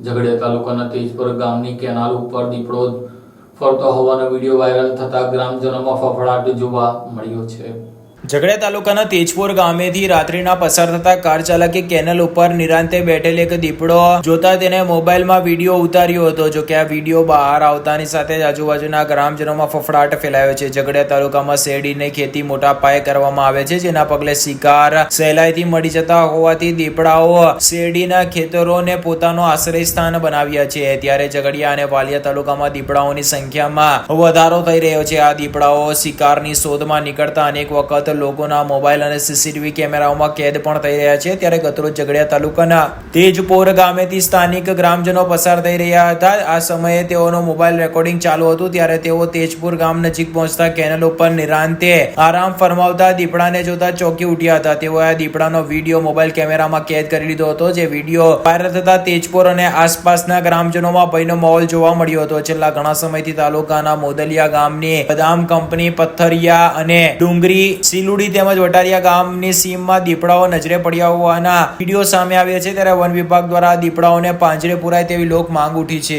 ઝઘડિયા તાલુકાના તેજપુર ગામની કેનાલ ઉપર દીપડો ફરતો હોવાનો વીડિયો વાયરલ થતા ગ્રામજનોમાં ફફડાટ જોવા મળ્યો છે. ઝઘડિયા તાલુકાના તેજપુર ગામેથી રાત્રિના પસાર થતા કાર ચાલકે કેનલ ઉપર નિરાંતે બેઠેલ એક દીપડો જોતા તેને મોબાઈલમાં વીડિયો ઉતાર્યો હતો, જો કે આ વીડિયો બહાર આવતાની સાથે જ આજુબાજુના ગ્રામજનોમાં ફફડાટ ફેલાયો છે. ઝઘડિયા તાલુકામાં શેરડીની ખેતી મોટા પાયે કરવામાં આવે છે, જેના પગલે શિકાર સહેલાઈથી મળી જતા હોવાથી દીપડાઓ શેરડીના ખેતરોને પોતાનો આશ્રય સ્થાન બનાવ્યા છે. ત્યારે ઝઘડિયા અને વાલિયા તાલુકામાં દીપડાઓની સંખ્યામાં વધારો થઈ રહ્યો છે. આ દીપડાઓ શિકારની શોધમાં નીકળતા અનેક વખત લોકોના મોબાઈલ અને સીસીટીવી કેમેરાઓમાં કેદ પણ થઈ રહ્યા છે. ત્યારે ગતરોજ ઝઘડિયા તાલુકાના તેજપોર ગામેથી સ્થાનિક ગ્રામજનો પસાર થઈ રહ્યા હતા. આ સમયે તેઓનો મોબાઈલ રેકોર્ડિંગ ચાલુ હતું. ત્યારે તેઓ તેજપુર ગામ નજીક પહોંચતા કેનલ ઉપર નિરાંતે આરામ ફરમાવતા દીપડાને જોતા ચોકી ઉઠ્યા હતા. તેઓએ આ દીપડાનો વીડિયો મોબાઈલ કેમેરામાં કેદ કરી લીધો હતો. જે વીડિયો વાયરલ થતા તેજપુર અને આસપાસના ગ્રામજનોમાં ભયનો માહોલ જોવા મળ્યો હતો. છેલ્લા ઘણા સમયથી તાલુકાના મોદલિયા ગામની બદામ કંપની પથ્થરિયા અને ડુંગરી સિલુડી તેમજ વટારિયા ગામની સીમમાં દીપડાઓ નજરે પડ્યા હોવાના વીડિયો સામે આવ્યા છે, ત્યારે વન વિભાગ દ્વારા દીપડાઓને પાંજરે પુરાય તેવી લોક માંગ ઉઠી છે.